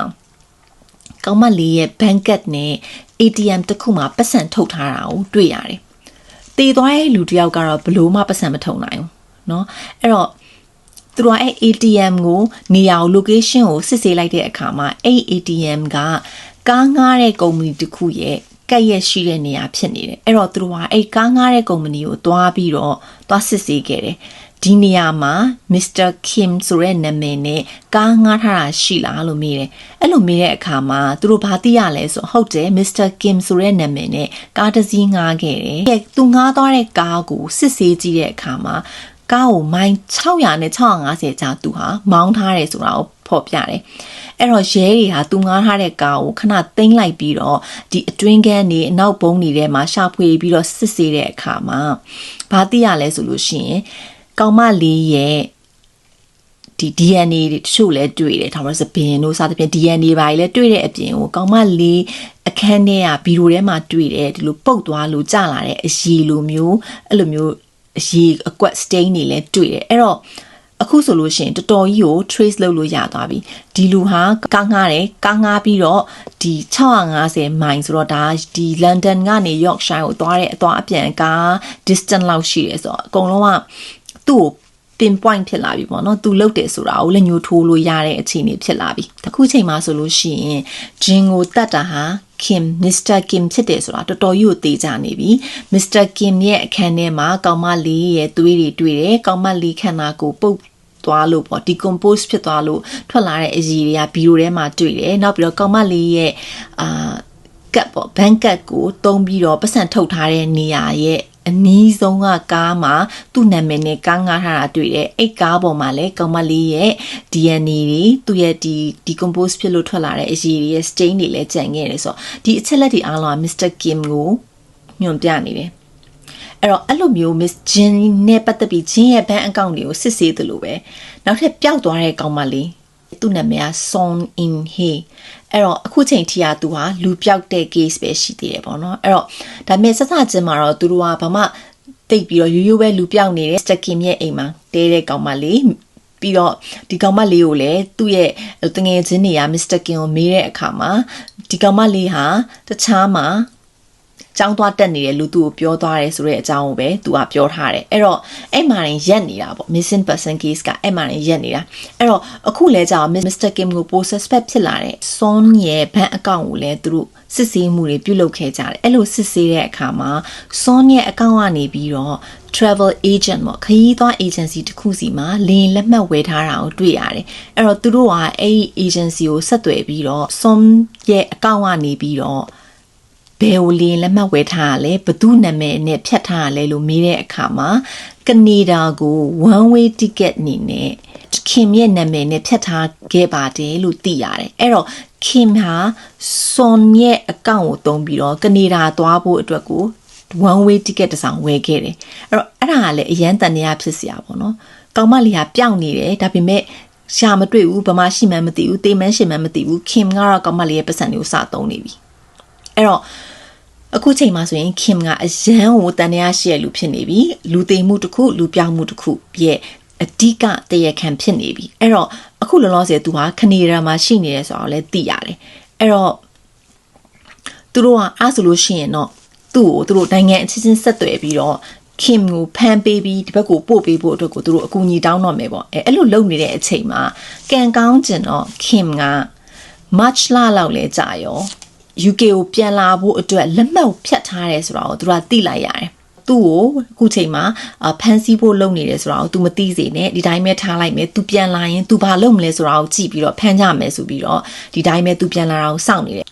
ကောင်မလေးရဲ့ဘန်ကတ်နဲ့ ATM တစ်ခုမှာပတ်စံထုတ်ထားတာကိုတွေ့ရတယ်။တည်သွားတဲ့လူတယောက်ကတော့ဘလို့မှပတ်စံမထုတ်နိုင်ဘူးเนาะအဲ့တော့သူတို့အဲ့ ATM ကိုနေရာကို location ကိုစစ်ဆေးလိုက်တဲ့အခါမှာအဲ့ ATM ကကားငားတဲ့ကုမ္ပဏီတစ်ခုရဲ့ကက်ရက်ရှိတဲ့နေရာဖြစ်နေတယ်အဲ့တော့သူတို့ကအဲ့ကားငားတဲ့ကုမ္ပဏီကိုတွားပြီးတော့တွားစစ်ဆေးခဲ့တယ် ဒီနေရာမှာ Mr. Kim ဆိုတဲ့နာမည်နဲ့ကားငှားထားတာရှိလားလို့မေးတယ်။အဲ့လိုမေးတဲ့အခါမှာသူတို့ဘာသိရလဲဆိုဟုတ်တယ် Mr. Kim ဆိုတဲ့နာမည်နဲ့ကားတစ်စီးငှားခဲ့တယ်။သူငှားသွားတဲ့ကားကိုစစ်ဆေးကြည့်တဲ့အခါမှာကားကိုမိုင်600နဲ့650ကြားသူဟာမောင်းထားတယ်ဆိုတာကိုဖော်ပြတယ်။အဲ့တော့ရဲတွေဟာသူငားထားတဲ့ကားကိုခဏသိမ်းလိုက်ပြီးတော့ဒီအတွင်းကန်းနေအနောက်ဘုံတွေထဲမှာရှာဖွေပြီးတော့စစ်ဆေးတဲ့အခါမှာဘာသိရလဲဆိုလို့ရှိရင် ကောင်မလေးရဲ့ဒီ DNA တွေတချို့လည်းတွေ့တယ်ဒါမှမဟုတ်သပင်တို့စသဖြင့် DNA ပါလည်းတွေ့တဲ့အပြင်ကိုကောင်မလေးအခန်းထဲကဗီဒီယိုထဲမှာတွေ့တယ်ဒီလိုပုတ်သွားလို့ကြာလာတဲ့အရည်လိုမျိုးအဲ့လိုမျိုးအရည်အကွက် stain တွေလည်းတွေ့တယ်အဲ့တော့အခုဆိုလို့ရှိရင်တော်တော်ကြီးကို trace လုပ်လို့ရသွားပြီဒီလူဟာကားငှားတယ်ကားငှားပြီးတော့ဒီ650မိုင်ဆိုတော့ဒါဒီ London ကနေ Yorkshire ကိုသွားတဲ့အသွားအပြန်ကား distance လောက်ရှိတယ်ဆိုတော့အကုန်လုံးက သူ့ကို pinpoint ဖြစ်လာပြီပေါ့နော်သူလုတ်တယ်ဆိုတာကိုလက်ညှိုးထိုးလို့ရတဲ့အခြေအနေဖြစ်လာပြီတခုချိန်မှာဆိုလို့ရှိရင်ဂျင်ကိုတတ်တာဟာ Kim Mr. Kim ဖြစ်တယ်ဆိုတာတော်တော်ကြီးကိုသိကြနေပြီ Mr. Kim ရဲ့အခန်းထဲမှာကောင်မလေးရဲ့သွေးတွေတွေ့တယ်ကောင်မလေးခန္ဓာကိုပုတ်သွားလို့ပေါ့ decompose ဖြစ်သွားလို့ထွက်လာတဲ့အရည်တွေကဘီရိုထဲမှာတွေ့တယ်နောက်ပြီးတော့ကောင်မလေးရဲ့အာကတ်ပေါ့ဘန်ကတ်ကိုတုံးပြီးတော့ပတ်စံထုတ်ထားတဲ့နေရာရဲ့ အနီးဆုံးကကားမှာသူ့နာမည်နဲ့ကားငှားထားတာတွေ့တယ်အဲ့ကားပေါ်မှာလည်းကောင်မလေးရဲ့ DNA တွေသူ့ရဲ့ဒီ decompose ဖြစ်လို့ထွက်လာတဲ့အရည်တွေရဲ့ stain တွေလည်းကြံခဲ့တယ်ဆိုတော့ဒီအချက်လက်တွေအားလုံးက Mr. Kim ကိုညွှန်ပြနေတယ်အဲ့တော့အဲ့လိုမျိုး Miss Jin နဲ့ပတ်သက်ပြီး Jin ရဲ့ဘဏ်အကောင့်တွေကိုစစ်ဆေးသလိုပဲနောက်ထပ်ပျောက်သွားတဲ့ကောင်မလေး သူ့နာမည်က Son In He အဲ့တော့အခုချိန်ထိကသူဟာလူပြောက်တဲ့ case ပဲရှိသေးတယ်ပေါ့နော်အဲ့တော့ဒါပေမဲ့ဆက်စချင်းမှာတော့သူတို့ကဘာမှတိတ်ပြီးတော့ရိုးရိုးပဲလူပြောက်နေတဲ့ Stakim ရဲ့အိမ်မှာတဲတဲ့ကောင်မလေးပြီးတော့ဒီကောင်မလေးကိုလည်းသူ့ရဲ့တငယ်ချင်းတွေက Mr. Kim ကိုမေးတဲ့အခါမှာဒီကောင်မလေးဟာတခြားမှာ ကျောင်းသွားတက်နေတဲ့လူသူကိုပြောသွားတယ်ဆိုတဲ့အကြောင်းကိုပဲသူကပြောထားတယ်အဲ့တော့အဲ့မှာရင်ရက်နေတာပေါ့ missing person case ကအဲ့မှာရင်ရက်နေတာအဲ့တော့အခုလဲကြာ Mr. Kim ကို post suspect ဖြစ်လာတဲ့ Son ရဲ့ဘဏ်အကောင့်ကိုလည်းသူတို့စစ်ဆေးမှုတွေပြုလုပ်ခဲ့ကြတယ်အဲ့လိုစစ်ဆေးတဲ့အခါမှာ Son ရဲ့အကောင့်ကနေပြီးတော့ travel agent ပေါ့ခရီးသွား agency တစ်ခုစီမှာလင်းလက်မှတ်ဝယ်ထားတာကိုတွေ့ရတယ်အဲ့တော့သူတို့ကအဲ့ဒီ agency ကိုဆက်သွယ်ပြီးတော့ Son ရဲ့အကောင့်ကနေပြီးတော့ ဘယ်ကိုလင်းလက်မှတ်ဝယ်ထားရလဲဘသူနာမည်နဲ့ဖြတ်ထားရလဲလို့မေးတဲ့အခါမှာကနေဒါကို one way ticket အနေနဲ့ခင်ရဲ့နာမည်နဲ့ဖြတ်ထားခဲ့ပါတယ်လို့သိရတယ်အဲ့တော့ခင်ဟာဆွန်ရဲ့အကောင့်ကိုတုံးပြီးတော့ကနေဒါသွားဖို့အတွက်ကို one way ticket တစ်ဆောင်ဝယ်ခဲ့တယ်အဲ့တော့အဲ့ဒါကလည်းအရန်တန်တရားဖြစ်စရာပေါ့နော်ကောင်မလေးကပျောက်နေတယ်ဒါပေမဲ့ရှာမတွေ့ဘူးဗမာရှိမှန်းမသိဘူးတေမန်းရှိမှန်းမသိဘူးခင်ကတော့ကောင်မလေးရဲ့ပတ်စံတွေကိုစသုံးနေပြီ အဲ့တော့အခုချိန်မှာဆိုရင်ခင်က အရန်ကိုတန်တရားရှိရလူဖြစ်နေပြီလူသိမှုတစ်ခုလူပြောင်းမှုတစ်ခုရဲ့အဓိကတရခံဖြစ်နေပြီအဲ့တော့အခုလောလောဆယ်သူဟာကနေဒါမှာရှိနေတယ်ဆိုတော့လည်းသိရတယ်အဲ့တော့သူတို့ကအားဆိုလို့ရှိရင်တော့သူ့ကိုသူတို့နိုင်ငံအချင်းချင်းဆက်သွယ်ပြီးတော့ခင်ကိုဖမ်းပေးပြီးဒီဘက်ကိုပို့ပေးဖို့အတွက်ကိုသူတို့အကူအညီတောင်းတော့မယ်ပေါ့အဲအဲ့လိုလုပ်နေတဲ့အချိန်မှာကန်ကောင်းကျင်တော့ခင်က March လလောက်လဲကြာရော UK ကိုပြန်လာဖို့အတွက်လက်မှတ်ဖြတ်ထားတယ်ဆိုတော့သူတို့ကသိလိုက်ရတယ်သူ့ကိုအခုချိန်မှာဖန်ဆီးဖို့လုပ်နေတယ်ဆိုတော့ तू မသိစေနဲ့ဒီတိုင်းပဲထားလိုက်မယ် तू ပြန်လာရင် तू ဘာလုပ်မလဲဆိုတော့ကြည့်ပြီးတော့ဖမ်းကြမယ်ဆိုပြီးတော့ဒီတိုင်းပဲ तू ပြန်လာတာကိုစောင့်နေတယ်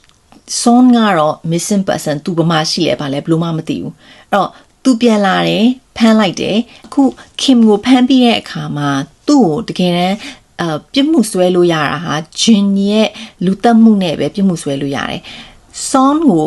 son ကတော့ missing person သူဘာမှရှိရဲဗာလဲဘလို့မှမသိဘူးအဲ့တော့သူပြန်လာတယ်ဖမ်းလိုက်တယ်အခု kim ကိုဖမ်းပြီးတဲ့အခါမှာသူ့ကိုတကယ်တမ်းအပြစ်မှုဆွဲလို့ရတာဟာဂျင်ရဲ့လူတက်မှုနဲ့ပဲပြစ်မှုဆွဲလို့ရတယ်။ son ကို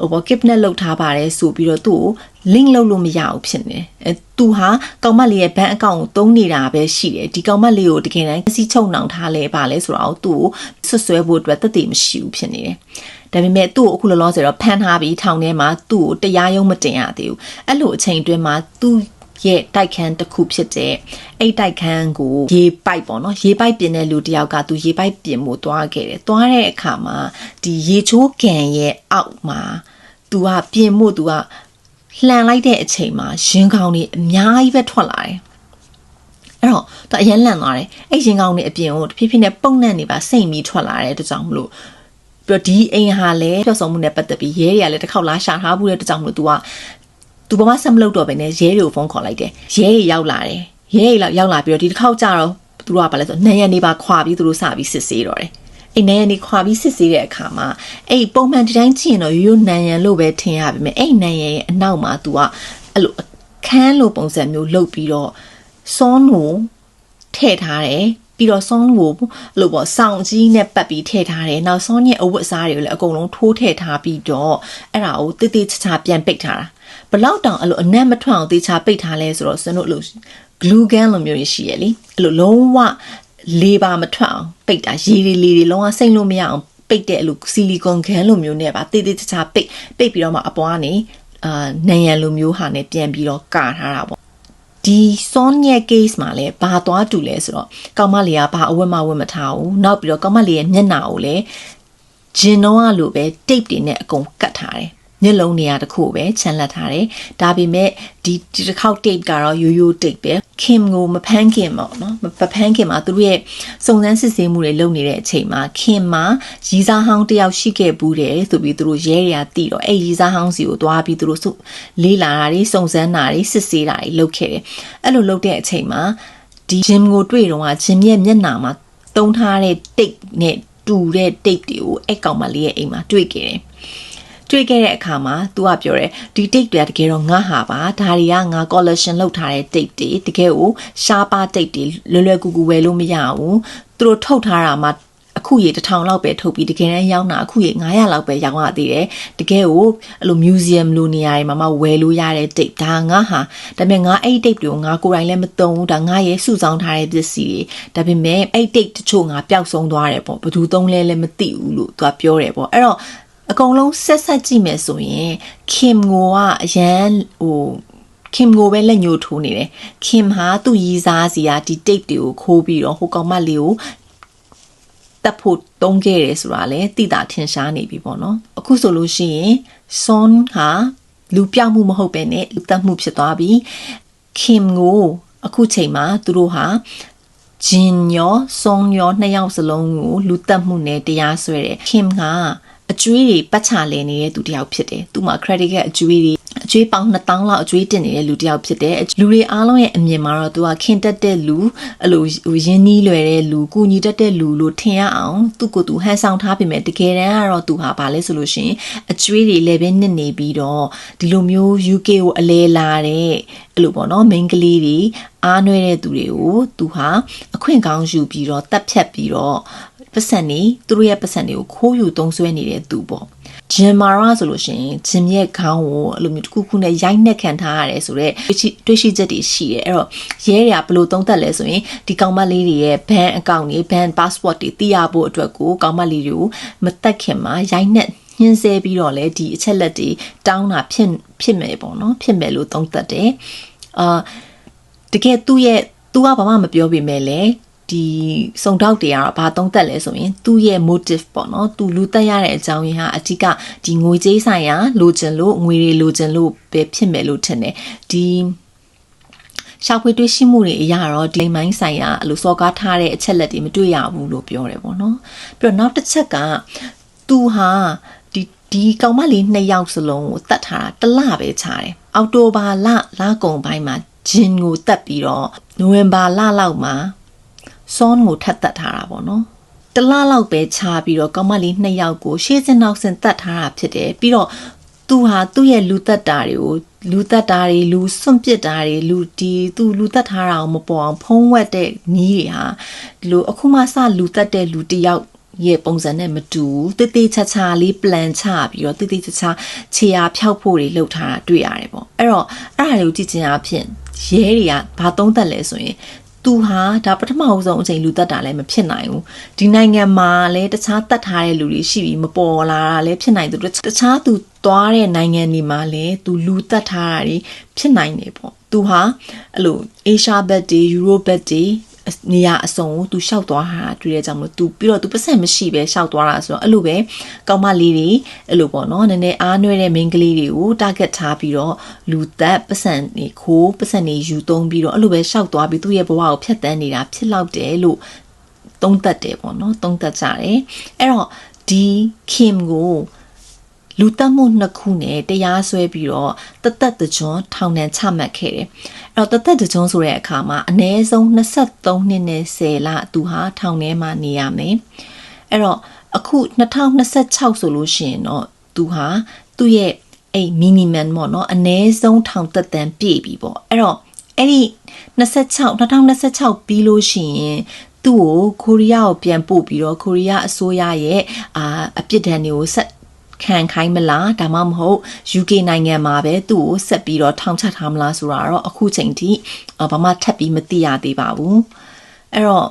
ဟိုဘော kidnap လုပ်ထားပါတယ်ဆိုပြီးတော့သူ့ကို link လုပ်လို့မရဘူးဖြစ်နေတယ်။အဲသူဟာကောင်မလေးရဲ့ဘဏ်အကောင့်ကိုသုံးနေတာပဲရှိတယ်။ဒီကောင်မလေးကိုတကယ်တမ်းစီးချုံနှောင်ထားလဲပါလဲဆိုတော့သူ့ကိုဆွဆွဲဖို့အတွက်တသက်မရှိဘူးဖြစ်နေတယ်။ဒါပေမဲ့သူ့ကိုအခုလောလောဆယ်တော့ဖမ်းထားပြီးထောင်ထဲမှာသူ့ကိုတရားရုံးမတင်ရသေးဘူး။အဲ့လိုအချိန်အတွင်းမှာသူ့ ရဲ့တိုက်ခန်းတစ်ခုဖြစ်တဲ့အဲ့တိုက်ခန်းကိုရေပိုက်ပေါ့နော်ရေပိုက်ပြင်တဲ့လူတယောက်ကသူရေပိုက်ပြင်ဖို့သွားခဲ့တယ်သွားတဲ့အခါမှာဒီရေချိုးကန်ရဲ့အောက်မှာသူကပြင်ဖို့သူကလှန်လိုက်တဲ့အချိန်မှာရင်ကောင်းတွေအများကြီးပဲထွက်လာတယ်အဲ့တော့သူအရင်လန့်သွားတယ်အဲ့ရင်ကောင်းတွေအပြင်ကိုတဖြည်းဖြည်းနဲ့ပုံနှံ့နေပါစိတ်မီထွက်လာတဲ့တကြောင်မလို့ပြီးတော့ဒီအိမ်ဟာလည်းပြောဆောင်မှုနဲ့ပတ်သက်ပြီးရဲတွေကလည်းတစ်ခေါက်လာရှာထားဘူးတဲ့တကြောင်မလို့ तू က သူဘာမှဆက်မလုပ်တော့ပဲနဲ့ရဲတွေကိုဖုန်းခေါ်လိုက်တယ်ရဲတွေရောက်လာတယ်ရဲတွေရောက်လာပြီးတော့ဒီတစ်ခေါက်ကြတော့သူတို့ကဘာလဲဆိုနန်းရံနေပါခွာပြီးသူတို့စပြီးစစ်ဆေးတော့တယ်အိမ်နန်းရံနေခွာပြီးစစ်ဆေးတဲ့အခါမှာအဲ့ပုံမှန်ဒီတိုင်းကြည့်ရင်တော့ရိုးရိုးနန်းရံလို့ပဲထင်ရပါမယ်အဲ့နန်းရံရဲ့အနောက်မှာ तू ကအဲ့လိုခန်းလိုပုံစံမျိုးလုပ်ပြီးတော့စွန်းကိုထည့်ထားတယ် ပြီးတော့ဆောင်းကိုအဲ့လိုပေါ့စောင်းကြီးနဲ့ပတ်ပြီးထည့်ထားတယ်နောက်ဆောင်းရဲ့အဝတ်အစားတွေကိုလည်းအကုန်လုံးထိုးထည့်ထားပြီးတော့အဲ့ဒါကိုတိတိကျကျပြန်ပိတ်ထားတာဘလောက်တောင်အဲ့လိုအနက်မထွက်အောင်တေချာပိတ်ထားလဲဆိုတော့စနုပ်လို့ glue gun လိုမျိုးရှိရလေအဲ့လိုလုံးဝလေပါမထွက်အောင်ပိတ်တာရေတွေလေတွေလုံးဝစိမ့်လို့မရအောင်ပိတ်တဲ့အဲ့လိုဆီလီကွန်ဂန်လိုမျိုးနဲ့ပါတေးသေးချာချာပိတ်ပိတ်ပြီးတော့မှအပေါ်ကနေအာနံရံလိုမျိုးဟာနဲ့ပြန်ပြီးတော့ကာထားတာပေါ့ ဒီ son ရဲ့ case မှာလည်းဘာသွားတူလဲဆိုတော့ကောင်မလေးကဘာအဝတ်မဝတ်မထားဘူးနောက်ပြီးတော့ကောင်မလေးရဲ့မျက်နှာကိုလည်းဂျင်တော့အလိုပဲ tape တွေနဲ့အကုန်ကတ်ထားတယ် မျက်လုံးနေရာတစ်ခုပဲချန်လက်ထားတယ်ဒါပေမဲ့ဒီဒီတစ်ခေါက် tape ကတော့ရိုးရိုး tape ပဲခင်ကိုမဖမ်းခင်ပေါ့နော်မဖမ်းခင်မှာသူတို့ရဲ့စုံစမ်းစစ်ဆေးမှုတွေလုပ်နေတဲ့အချိန်မှာခင်မှာရီစားဟောင်းတယောက်ရှိခဲ့ဘူးတယ်ဆိုပြီးသူတို့ရဲတွေကတီးတော့အဲ့ရီစားဟောင်းစီကိုသွားပြီးသူတို့လေးလာတာတွေစုံစမ်းတာတွေစစ်ဆေးတာတွေလုပ်ခဲ့တယ်အဲ့လိုလုပ်တဲ့အချိန်မှာဒီ gym ကိုတွေ့တော့က gym ရဲ့မျက်နှာမှာတုံးထားတဲ့ tape နဲ့တူတဲ့ tape တွေကိုအဲ့ကောင်မလေးရဲ့အိမ်မှာတွေ့ခဲ့တယ် တွေ့ခဲ့တဲ့အခါမှာ तू ကပြောတယ်ဒီ date တွေကတကယ်တော့ငါဟာပါဒါတွေကငါ collection လုပ်ထားတဲ့ date တွေတကယ်ကိုရှားပါ date တွေလွယ်လွယ်ကူကူဝယ်လို့မရဘူးသူတို့ထုတ်ထားတာမှာအခုရေတစ်ထောင်လောက်ပဲထုတ်ပြီးတကယ်တမ်းရောင်းတာအခုရေ900လောက်ပဲရောင်းရသေးတယ်တကယ်ကိုအဲ့လို museum လိုနေရာတွေမှာမှဝယ်လို့ရတဲ့ date ဒါငါဟာဒါပေမဲ့ငါအဲ့ date တွေကိုငါကိုယ်တိုင်လည်းမသုံးဘူးဒါငါရဲ့စုဆောင်းထားတဲ့ပစ္စည်းတွေဒါပေမဲ့အဲ့ date တချို့ငါပျောက်ဆုံးသွားတယ်ပေါ့ဘယ်သူသုံးလဲလည်းမသိဘူးလို့သူကပြောတယ်ပေါ့အဲ့တော့ အကုန်လုံးဆက်ဆက်ကြည့်မယ်ဆိုရင်ခင်ကိုကအရန်ဟိုခင်ကိုပဲလက်ညှိုးထိုးနေတယ်ခင်ဟာသူ့ရီးစားစီကဒီ tape တွေကိုခိုးပြီးတော့ဟိုကောင်မလေးကိုတက်ဖို့တုံးခဲ့တယ်ဆိုတာလည်းသိတာထင်ရှားနေပြီပေါ့နော်အခုဆိုလို့ရှိရင်ဆွန်ဟာလူပြောက်မှုမဟုတ်ပဲနဲ့လူတက်မှုဖြစ်သွားပြီခင်ကိုအခုချိန်မှာသူတို့ဟာဂျင်ရောဆွန်ရောနှစ်ယောက်စလုံးကိုလူတက်မှုနဲ့တရားစွဲတယ်ခင်ကအ ကျွေးတွေပတ်ချလည်နေတဲ့သူတစ်ယောက်ဖြစ်တယ်သူမှာ credit ကအကျွေးတွေအကျွေးပေါင်း2000လောက်အကျွေးတင်နေတဲ့လူတစ်ယောက်ဖြစ်တယ်လူတွေအားလုံးရဲ့အမြင်မှာတော့သူကခင်တက်တဲ့လူအဲ့လိုရင်းနှီးလွယ်တဲ့လူကုညီတက်တဲ့လူလို့ထင်ရအောင်သူ့ကိုယ်သူဟန်ဆောင်ထားပေမဲ့တကယ်တမ်းကတော့သူဟာဘာလဲဆိုလို့ရှိရင်အကျွေးတွေလည်းပဲနစ်နေပြီးတော့ဒီလိုမျိုး UK ကိုအလဲလာတဲ့အဲ့လိုပေါ့နော် main ကလေးတွေအားနွဲတဲ့သူတွေကိုသူဟာအခွင့်ကောင်းယူပြီးတော့တက်ဖြတ်ပြီးတော့ ပတ်စံနေသူတို့ရဲ့ပတ်စံတွေကိုခိုးယူသုံးဆွဲနေတဲ့သူပေါ့ဂျင်မာရာဆိုလို့ရှိရင်ဂျင်ရဲ့ခေါင်းကိုအဲ့လိုမျိုးတစ်ခုခုနဲ့ရိုက်နှက်ခံထားရတယ်ဆိုတော့တွေ့ရှိချက်တွေရှိတယ်အဲ့တော့ရဲတွေကဘယ်လိုသုံးသပ်လဲဆိုရင်ဒီကောင်မလေးတွေရဲ့ ban account တွေ ban passport တွေသိရဖို့အတွက်ကိုကောင်မလေးတွေကိုမတက်ခင်မှာရိုက်နှက်ညှင်းဆဲပြီးတော့လေဒီအချက်လက်တွေတောင်းတာဖြစ်ဖြစ်မယ်ပေါ့နော်ဖြစ်မယ်လို့သုံးသပ်တယ်အာတကယ်သူ့ရဲ့သူကဘာမှမပြောပေမဲ့လည်း ဒီစုံထောက်တွေကတော့ဘာသုံးသက်လဲဆိုရင်သူ့ရဲ့ motive ပေါ့နော်သူလူတက်ရတဲ့အကြောင်းရင်းဟာအဓိကဒီငွေကြေးဆိုင်ရာလိုချင်လို့ငွေတွေလိုချင်လို့ပဲဖြစ်မယ်လို့ထင်တယ်ဒီရှာဖွေတွေ့ရှိမှုတွေအရာတော့ဒီမိုင်းဆိုင်ရာအဲ့လိုစော်ကားထားတဲ့အချက်လက်တွေမတွေ့ရဘူးလို့ပြောတယ်ပေါ့နော်ပြီးတော့နောက်တစ်ချက်ကသူဟာဒီဒီကောင်မလေးနှစ်ယောက်စလုံးကိုတတ်ထားတာတစ်လပဲခြားတယ်အောက်တိုဘာလလကုန်ပိုင်းမှာဂျင်ကိုတက်ပြီးတော့နိုဝင်ဘာလလောက်မှာ စောန်းကိုထပ်တက်ထားတာပေါ့နော်တလားလောက်ပဲခြားပြီးတော့ကောင်းမလေးနှစ်ယောက်ကိုရှေ့စင်နောက်စင်တက်ထားတာဖြစ်တယ်ပြီးတော့သူဟာသူ့ရဲ့လူသက်တာတွေကိုလူသက်တာတွေလူစွန့်ပစ်တာတွေလူဒီသူလူသက်ထားတာကိုမပေါ်အောင်ဖုံးဝက်တဲ့နီးတွေဟာဒီလိုအခုမှစလူသက်တဲ့လူတယောက်ရဲ့ပုံစံနဲ့မတူတိတိချာချာလေး plan ချပြီးတော့တိတိချာချာခြေအားဖြောက်ဖို့တွေလုပ်ထားတာတွေ့ရတယ်ပေါ့အဲ့တော့အဲ့ဒါတွေကိုကြည့်ချင်အဖြစ်ရဲတွေကဘာသုံးသက်လဲဆိုရင် သူဟာဒါပထမအဆုံးအချိန်လူတက်တာလည်းမဖြစ်နိုင်ဘူးဒီနိုင်ငံမှာလည်းတခြားတက်ထားတဲ့လူတွေရှိပြီးမပေါ်လာတာလည်းဖြစ်နိုင်သူတခြားသူသွားတဲ့နိုင်ငံတွေမှာလည်းသူလူတက်ထားတာတွေဖြစ်နိုင်တယ်ပေါ့သူဟာအဲ့လိုအေရှားဘက်တွေယူရိုဘက်တွေ နေရာအစုံကိုသူရှောက်သွားတာတွေ့ရကြမလို့သူပြီးတော့သူပတ်စံမရှိပဲရှောက်သွားတာဆိုတော့အဲ့လိုပဲကောင်းမလေးတွေအဲ့လိုပေါ့နော်နည်းနည်းအားနွဲတဲ့ main ကလေးတွေကို target ထားပြီးတော့လူသက်ပတ်စံနေခိုးပတ်စံနေယူသုံးပြီးတော့အဲ့လိုပဲရှောက်သွားပြီးသူ့ရဲ့ဘဝကိုဖျက်ဆီးနေတာဖြစ်လောက်တယ်လို့သုံးသက်တယ်ပေါ့နော်သုံးသက်ကြတယ်အဲ့တော့ဒီ Kim ကို လူတက်မှုနှစ်ခုနဲ့တရားစွဲပြီးတော့တသက်တကြွထောင်ဒဏ်ချမှတ်ခဲ့တယ်။အဲ့တော့တသက်တကြွဆိုတဲ့အခါမှာအနည်းဆုံး23နှစ်နဲ့10လသူဟာထောင်ထဲမှာနေရမယ်။အဲ့တော့အခု2026ဆိုလို့ရှိရင်တော့သူဟာသူ့ရဲ့အဲ့ minimum ပေါ့နော်အနည်းဆုံးထောင်သက်တမ်းပြည့်ပြီပေါ့။အဲ့တော့အဲ့ဒီ26 2026ပြီးလို့ရှိရင်သူ့ကိုကိုရီးယားကိုပြန်ပို့ပြီးတော့ကိုရီးယားအစိုးရရဲ့အာအပြစ်ဒဏ်တွေကိုဆက် ခံခိုင်းမလားဒါမှမဟုတ် UK နိုင်ငံမှာပဲသူ့ကိုဆက်ပြီးတော့ထောင်ချထားမလားဆိုတာတော့အခုချိန်ထိဘာမှထပ်ပြီးမသိရသေးပါဘူးအဲ့တော့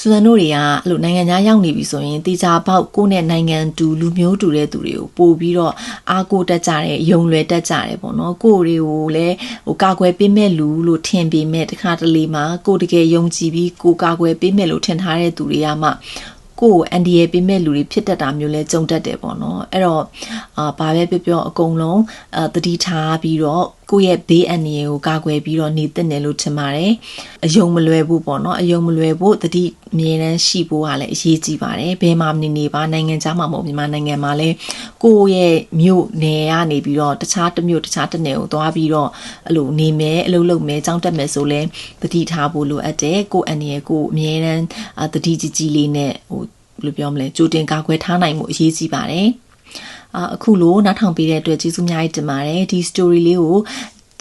စူဇန်တို့တွေကအဲ့လိုနိုင်ငံသားရောက်နေပြီဆိုရင်တေချာပေါက်ကိုယ့်နဲ့နိုင်ငံတူလူမျိုးတူတဲ့သူတွေကိုပို့ပြီးတော့အားကိုတက်ကြတယ်ယုံလွယ်တက်ကြတယ်ပေါ့နော်ကိုယ်တွေကိုလည်းဟိုကာကွယ်ပေးမဲ့လူလို့ထင်ပေမဲ့တခါတလေမှာကိုယ်တကယ်ယုံကြည်ပြီးကိုကာကွယ်ပေးမဲ့လို့ထင်ထားတဲ့သူတွေကမှ ကိုယ်အန်ဒီရဲ့ပေးမဲ့လူတွေဖြစ်တတ်တာမျိုးလဲကြုံတတ်တယ်ပေါ့နော်အဲ့တော့အာဘာပဲပြောပြောအကုန်လုံးအာတတိထားပြီးတော့ကိုယ့်ရဲ့ဘေးအန္တရာယ်ကိုကာကွယ်ပြီးတော့နေသင့်တယ်လို့ထင်ပါတယ်အယုံမလွယ်ဘူးပေါ့နော်အယုံမလွယ်ဖို့တတိအမြဲတမ်းရှိဖို့ကလည်းအရေးကြီးပါတယ်ဘယ်မှာနေနေပါနိုင်ငံခြားမှာမဟုတ်မြန်မာနိုင်ငံမှာလည်းကိုယ့်ရဲ့မြို့နယ်ကနေပြီးတော့တခြားတစ်မြို့တခြားတစ်နယ်ကိုသွားပြီးတော့အဲ့လိုနေမယ်အလုပ်လုပ်မယ်ကြောင်းတက်မယ်ဆိုလဲတတိထားဖို့လိုအပ်တယ်ကိုယ့်အန္တရာယ်ကိုအမြဲတမ်းတတိကြီးကြီးလေးနဲ့ဟိုဘယ်လိုပြောမလဲကြိုတင်ကာကွယ်ထားနိုင်မှုအရေးကြီးပါတယ် အခုလိုနားထောင်ပေးတဲ့အတွက်ကျေးဇူးအများကြီးတင်ပါတယ်ဒီ story လေးကို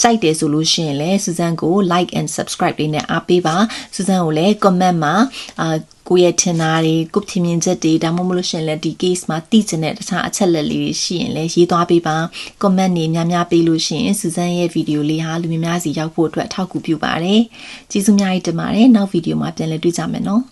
ကြိုက်တယ်ဆိုလို့ရှိရင်လည်းစူဇန်ကို like and subscribe လေးနဲ့အားပေးပါစူဇန်ကိုလည်း comment မှာအာကိုယ့်ရဲ့ထင်တာတွေကိုယ်ဖြစ်မြင်ချက်တွေဒါမှမဟုတ်လို့ရှိရင်လည်းဒီ case မှာသိချင်တဲ့တခြားအချက်လက်လေးတွေရှိရင်လည်းရေးသွားပေးပါ comment နေများများပေးလို့ရှိရင်စူဇန်ရဲ့ဗီဒီယိုလေးဟာလူများများစီရောက်ဖို့အတွက်အထောက်အကူပြုပါတယ်ကျေးဇူးများကြီးတင်ပါတယ်နောက်ဗီဒီယိုမှာပြန်လည်တွေ့ကြမယ်နော်